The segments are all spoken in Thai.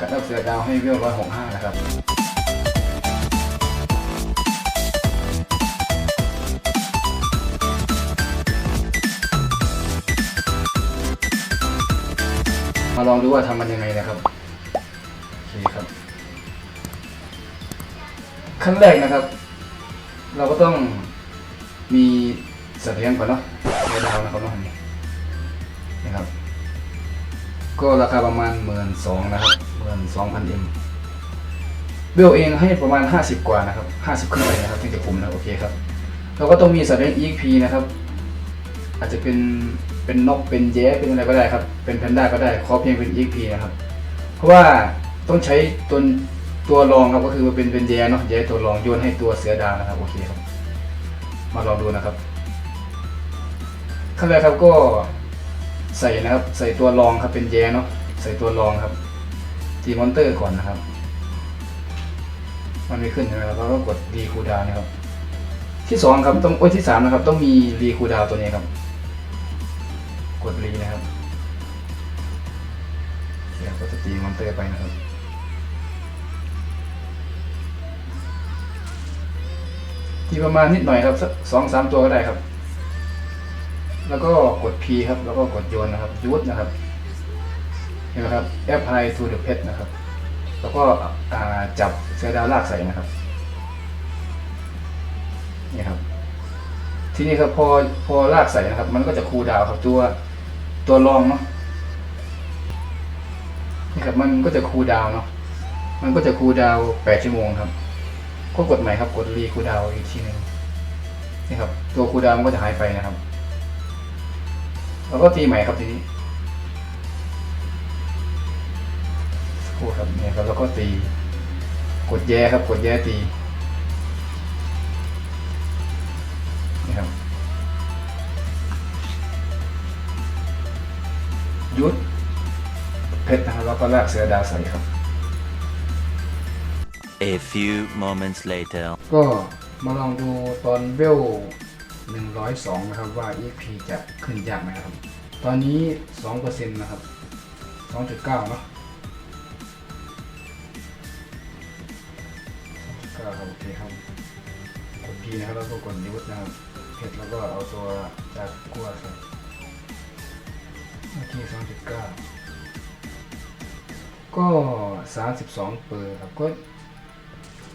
คัดอัพเสือดาวให้เวลร้อยหกห้านะครับมาลองดูว่าทำมันยังไงนะครับโอเคครับ ขั้นแรกนะครับ เราก็ต้องมีสเสถียรก่อนเนาะเสือดาวนะครับเนาะอันนี้นะครับ ก็ราคาประมาณหมื่นสองนะครับ มื่นสองพันเอ็มเบลเองให้ประมาณ 50 กว่านะครับ 50 ขึ้นไปนะครับถึงจะคุ้มนะโอเคครับเราก็ต้องมีสเปค EXP นะครับ อาจจะเป็นเป็นนกเป็นแย้เป็นอะไรก็ได้ครับ เป็นแพนด้าก็ได้ขอเพียงเป็น EXP นะครับ เพราะว่าต้องใช้ตัวตัวรองครับก็คือเป็นเป็นแย้เนาะแย้ตัวรองโยนให้ตัวเสือดาวนะครับโอเคครับ มาลองดูนะครับขั้นแรกครับก็ใส่นะครับ ใส่ตัวรองครับเป็นแย้เนาะใส่ตัวรองครับ ตีมอนเตอร์ก่อนนะครับ มันไม่ขึ้นใช่ไหมครับเราก็กดรีคูดาวนะครับ ที่สองครับต้องโอ้ที่สามนะครับ ต้องมีรีคูดาวตัวนี้ครับ กดรีนะครับเดี๋ยวก็จะตีมอนเตอร์ไปนะครับทีประมาณนิดหน่อยครับสักสองสามตัวก็ได้ครับ แล้วก็กด P ครับ แล้วก็กดโยนนะครับยูดนะครับ นไหมครับ apply to the pet นะครับ แล้วก็จับเสือดาวลากใส่นะครับนี่ครับ ทีนี้ครับพอพอลากใส่นะครับ มันก็จะคูลดาวครับตัวตัวรองเนาะนี่ครับมันก็จะคูลดาวเนาะมันก็จะคูลดาวแปดชั่วโมงครับก็กดใหม่ครับกดรีคูลดาวอีกทีหนึ่งนี่ครับ ตัวคูลดาวมันก็จะหายไปนะครับ แล้วก็ตีใหม่ครับทีนี้ สักครู่ครับเนี่ยครับแล้วก็ตี กดแย่ครับ กดแย่ตีนี่ครับหยุดเพชรนะครับแล้วก็ลากเสือดาวใส่ครับ A few moments later. ก็มาลองดูตอนเวล102 นะครับว่า EP จะขึ้นยากไหมครับ ตอนนี้ 2%นะครับ 2.9 เนาะ เคครับกด P นะครับแล้วก็กดยูทนะครับเพชรแล้วก็เอาตัวจากกัวใส่โอเค2.9ก็32เปอร์ครับก็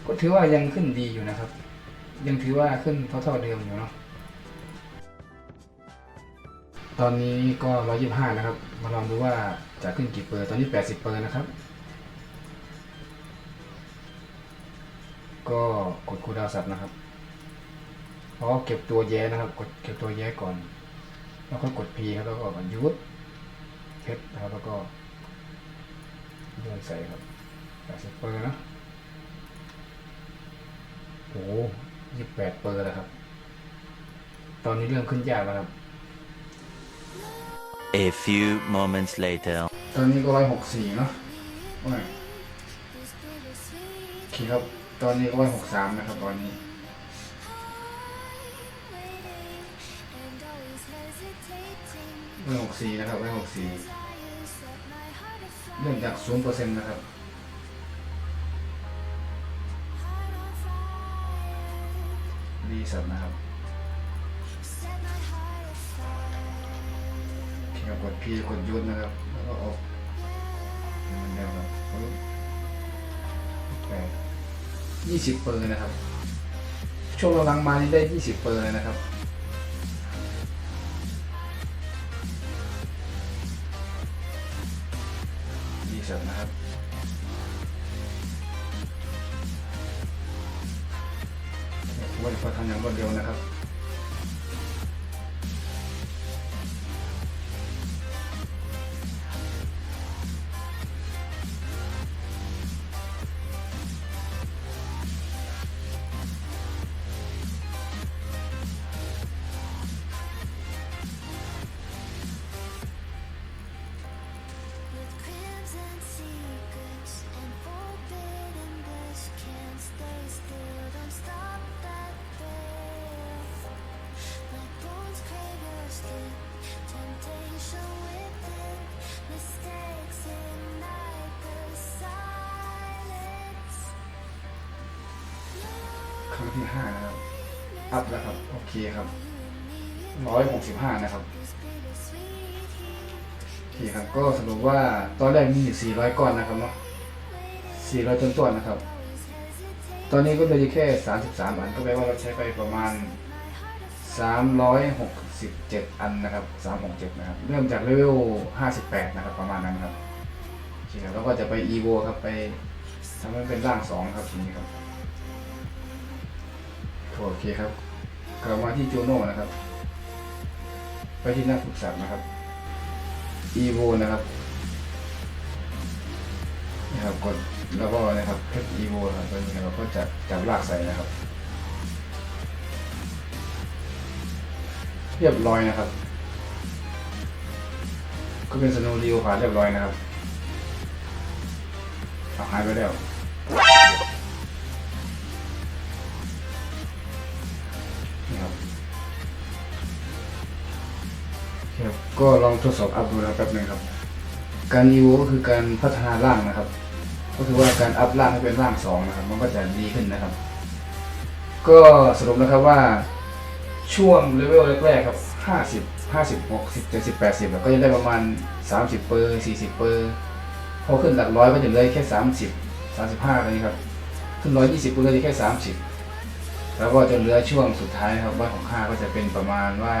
ก็ถือว่ายังขึ้นดีอยู่นะครับ ยังถือว่าขึ้นเท่าๆเดิมอยู่เนาะตอนนี้ก็125นะครับ มาลองดูว่าจะขึ้นกี่เปอร์ตอนนี้80เปอร์นะครับ ก็กดคูลดาวน์สัตว์นะครับเพราะเก็บตัวแย้นะครับ กดเก็บตัวแย้ก่อน แล้วก็กด P ครับแล้วก็กดยูทเพชรนะครับแล้วก็โยนใส่ครับ80เปอร์นะโอ้ยี่แปดเปอร์แล้วครับ ตอนนี้เริ่มขึ้นยากแล้วครับ A few moments later. ตอนนี้ก็ร้อยหกสี่เนาะโอ้ยโอเคครับ ตอนนี้ก็ร้อยหกสามนะครับตอนนี้ร้อยหกสี่นะครับร้อยหกสี่เริ่มจากศูนย์เปอร์เซ็นต์นะครับรีสัตนะครับเคครับกด P กดยุดนะครับ แล้วก็ออกให้มันเร็วครับปึ๊บแปด ยี่สิบเปอร์นะครับ ช่วงหลังมานี่ได้ยี่สิบเปอร์เลยนะครับ ดีสัตนะครับวันพอทำอย่างรวดเร็วนะครับ ที่ห้านะครับ อัพแล้วครับ โอเคครับร้อยหกสิบห้านะครับโอเคครับ ก็สรุปว่าตอนแรกมีอยู่สี่ร้อยก้อนนะครับเนาะสี่ร้อยต้นต้นนะครับ ตอนนี้ก็เหลือแค่สามสิบสามอันก็แปลว่าเราใช้ไปประมาณสามร้อยหกสิบเจ็ดอันนะครับสามหกเจ็ดนะครับ เริ่มจากเลเวลห้าสิบแปดนะครับประมาณนั้นครับโอเคครับแล้วก็จะไปอีโวครับไปทำให้เป็นร่างสองครับทีนี้ครับ โอเคครับกลับมาที่จูโน่นะครับ ไปที่นักฝึกสัตว์นะครับ evo นะครับนะครับกดแล้วก็นะครับเพชร evo ครับตัวนี้เราก็จะจับลากใส่นะครับ เรียบร้อยนะครับ ก็เป็นสโนว์รีโอผ่านเรียบร้อยนะครับเอาหายไปแล้ว ครับก็ลองทดสอบอัพดูนะครับแป๊บหนึงครับ การอีโวก็คือการพัฒนาร่างนะครับ ก็คือว่าการอัพร่างให้เป็นร่างสองนะครับ มันก็จะดีขึ้นนะครับ ก็สรุปนะครับว่า ช่วงเลเวลแรกๆครับ50 50 60 70 80แล้วก็จะได้ประมาณ30เปอร์40เปอร์พอขึ้นหลักร้อยก็จะเหลยแค่30 35อะไรนี้ครับ ขึ้น120เปอร์ก็จะแค่30แล้วก็จนเหลือช่วงสุดท้ายครับว่าของค่าก็จะเป็นประมาณว่า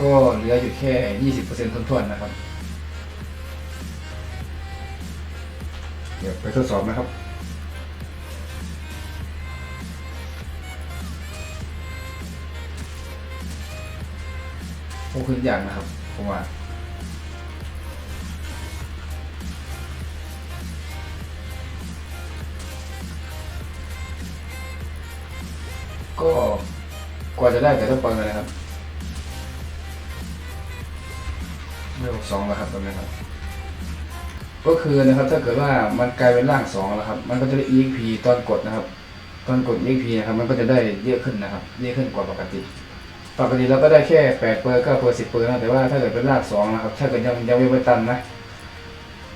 ก็เหลืออยู่แค่ยี่สิบเปอร์เซ็นต์ทวนๆนะครับ เดี๋ยวไปทดสอบนะครับโอ้ขึ้นอย่างนะครับผมว่าก็กว่าจะได้แต่ละเปิงเลยนะครับ เรื่องสองแล้วครับตรงนี้ครับ ก็คือนะครับถ้าเกิดว่ามันกลายเป็นร่างสองแล้วครับ มันก็จะได้ EXP ตอนกดนะครับ ตอนกด EXP นะครับ มันก็จะได้เยอะขึ้นนะครับ เยอะขึ้นกว่าปกติ ปกติเราก็ได้แค่แปดเปอร์เก้าเปอร์สิบเปอร์นะแต่ว่าถ้าเกิดเป็นร่างสองนะครับ ถ้าเกิดยังยังไม่ไปตันนะ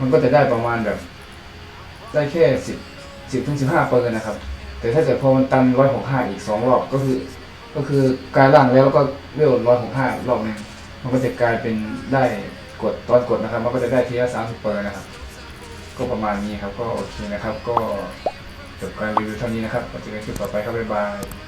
มันก็จะได้ประมาณแบบ ได้แค่สิบสิบถึงสิบห้าเปอร์นะครับ แต่ถ้าเกิดพอมันตันร้อยหกห้าอีกสองรอบก็คือก็คือกลายร่างแล้วก็เวลร้อยหกห้ารอบนึงมันก็จะกลายเป็นได้ กดตอนกดนะครับมันก็จะได้ทีละสามสิบเปอร์นะครับ ก็ประมาณนี้ครับก็โอเคนะครับ ก็จบการรีวิวเท่านี้นะครับเจอกันคลิปต่อไปครับบ๊ายบาย